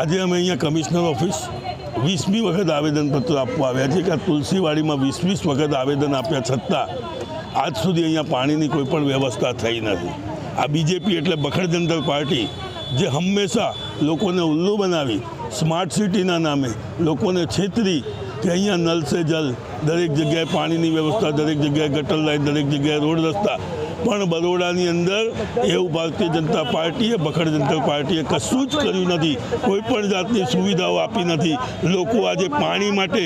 આજે અમે અહીંયા કમિશનર ઓફિસ વીસમી વખત આવેદનપત્ર આપવા આવ્યા છે કે આ તુલસીવાડીમાં વીસ વીસ વખત આવેદન આપ્યા છતાં આજ સુધી અહીંયા પાણીની કોઈ પણ વ્યવસ્થા થઈ નથી. આ બીજેપી એટલે બખડ જનતા પાર્ટી જે હંમેશા લોકોને ઉલ્લુ બનાવી, સ્માર્ટ સિટીના નામે લોકોને છેતરી કે અહીંયા નલ સે જલ, દરેક જગ્યાએ પાણીની વ્યવસ્થા, દરેક જગ્યાએ ગટર લાઈન, દરેક જગ્યાએ રોડ રસ્તા પણ બરોડાની અંદર એવું ભારતીય જનતા પાર્ટીએ બખડ જનતા પાર્ટીએ કશું જ કર્યું નથી. કોઈ પણ જાતની સુવિધાઓ આપી નથી. લોકો આજે પાણી માટે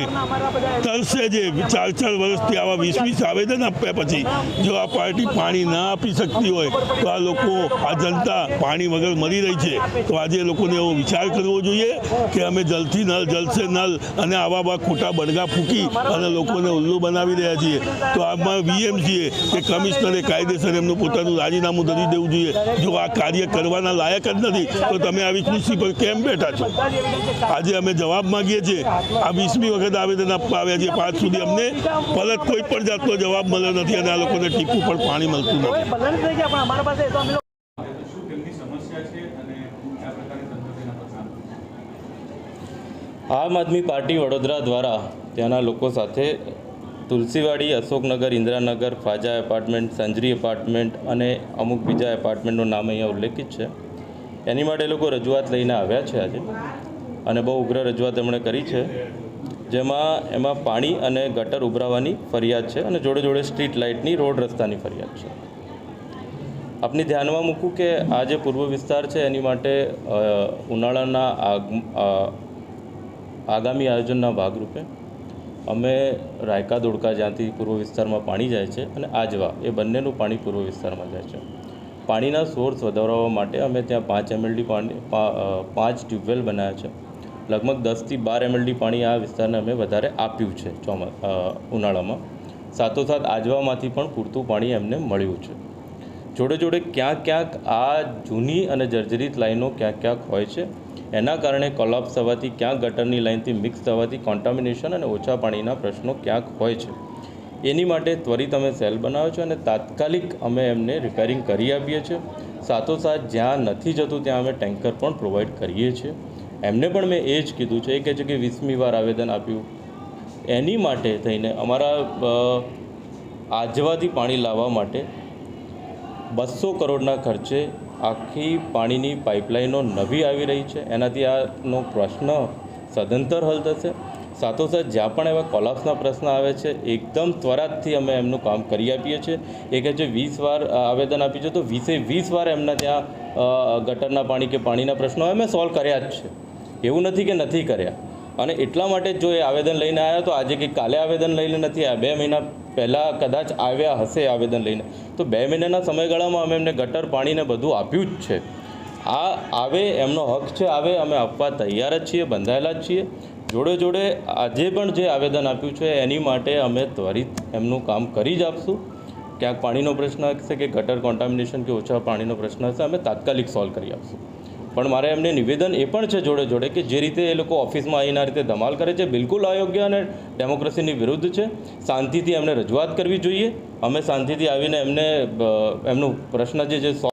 તરસે જે ચાર ચાર વર્ષથી આવા વીસ વીસ આવેદન આપ્યા પછી જો આ પાર્ટી પાણી ના આપી શકતી હોય, તો આ લોકો, આ જનતા પાણી વગર મરી રહી છે. તો આજે લોકોને એવો વિચાર કરવો જોઈએ કે અમે જલથી નલ જલસે નલ અને આવા બા ખોટા બડગા ફૂંકી અને લોકોને ઉલ્લુ બનાવી રહ્યા છીએ. તો આમાં વીએમસીએ કે કમિશનરે કાયદેસર એમનું પોતાનું રાજીનામું ધરી દેવું જોઈએ. જો આ કાર્ય કરવાના લાયક જ નથી તો તમે આવી ખુરશી પર કેમ બેઠા છો? આજે અમે જવાબ માંગીએ છીએ. આ વીસમી વખત આવેદન આપવા આવ્યા છીએ. પાંચ સુધી અમને પરત કોઈ પણ જાતનો જવાબ મળ્યો નથી અને આ લોકોને ટીપું પણ પાણી મળતું નથી. આમ આદમી પાર્ટી વડોદરા દ્વારા ત્યાંના લોકો સાથે તુલસીવાડી, અશોકનગર, ઇન્દિરાનગર, ફાજા એપાર્ટમેન્ટ સંજરી એપાર્ટમેન્ટ અને અમુક બીજા એપાર્ટમેન્ટનું નામ અહીંયા ઉલ્લેખિત છે. એની માટે લોકો રજૂઆત લઈને આવ્યા છે આજે. અને બહુ ઉગ્ર રજૂઆત એમણે કરી છે. જેમાં એમાં પાણી અને ગટર ઉભરાવાની ફરિયાદ છે અને જોડે જોડે સ્ટ્રીટ લાઇટની રોડ રસ્તાની ફરિયાદ છે. આપની ધ્યાનમાં મૂકું કે આ જે પૂર્વ વિસ્તાર છે, એની માટે ઉનાળાના આગ આગામી આયોજનના ભાગરૂપે અમે રાયકા દોડકા જ્યાંથી પૂર્વ વિસ્તારમાં પાણી જાય છે અને આજવા એ બંનેનું પાણી પૂર્વ વિસ્તારમાં જાય છે. પાણીના સોર્સ વધારવા માટે અમે ત્યાં પાંચ એમએલડી પાણી પાંચ ટ્યુબવેલ બનાવ્યા છે. લગભગ દસથી બાર એમએલડી પાણી આ વિસ્તારને અમે વધારે આપ્યું છે ચોમા ઉનાળામાં. સાથોસાથ આજવામાંથી પણ પૂરતું પાણી એમને મળ્યું છે. જોડે જોડે ક્યાંક ક્યાંક આ જૂની અને જર્જરિત લાઈનો ક્યાંક ક્યાંક હોય છે. એના કારણે કોલાપ્સ થવાથી ક્યાંક ગટરની લાઇનથી મિક્સ થવાથી કોન્ટામિનેશન અને ઓછા પાણીના પ્રશ્નો ક્યાંક હોય છે. એની માટે ત્વરિત અમે સેલ બનાવ્યો છે અને તાત્કાલિક અમે એમને રિપેરિંગ કરી આપીએ છીએ. સાથોસાથ જ્યાં નથી જતું ત્યાં અમે ટેન્કર પણ પ્રોવાઈડ કરીએ છીએ. એમને પણ મેં એ જ કીધું છે. એ કહે છે કે વીસમી વાર આવેદન આપ્યું. એની માટે થઈને અમારા આજવાથી પાણી લાવવા માટે બસો કરોડના ખર્ચે આખી પાણીની પાઇપલાઇનો નવી આવી રહી છે. એનાથી આનો પ્રશ્ન સદંતર હલ થશે. સાથોસાથ જ્યાં પણ એવા કોલાપ્સના પ્રશ્ન આવે છે, એકદમ ત્વરાતથી અમે એમનું કામ કરી આપીએ છીએ. એ કહે છે, વીસ વાર આવેદન આપ્યું છે. તો વીસે વીસ વાર એમના ત્યાં ગટરના પાણી કે પાણીના પ્રશ્નો અમે સોલ્વ કર્યા જ છે. એવું નથી કે નથી કર્યા. અને એટલા માટે જો એ આવેદન લઈને આવ્યા, તો આજે કે કાલે આવેદન લઈને નથી આવ્યા, બે મહિના પહેલાં કદાચ આવ્યા હશે આવેદન લઈને. તો બે મહિનાના સમયગાળામાં અમે એમને ગટર પાણીને બધું આપ્યું જ છે. આ આવે, એમનો હક છે, આવે, અમે આપવા તૈયાર જ છીએ, બંધાયેલા જ છીએ. જોડે જોડે આજે પણ જે આવેદન આપ્યું છે, એની માટે અમે ત્વરિત એમનું કામ કરી જ આપશું. ક્યાંક પાણીનો પ્રશ્ન હશે કે ગટર કોન્ટામિનેશન કે ઓછા પાણીનો પ્રશ્ન હશે, અમે તાત્કાલિક સોલ્વ કરી આપશું. પણ મારે એમને નિવેદન એ પણ છે જોડે જોડે કે જે રીતે એ લોકો ઓફિસમાં આવીને આ રીતે ધમાલ કરે છે, બિલકુલ અયોગ્ય અને ડેમોક્રેસીની વિરુદ્ધ છે. શાંતિથી એમને રજૂઆત કરવી જોઈએ. અમે શાંતિથી આવીને એમને એમનો પ્રશ્ન જે છે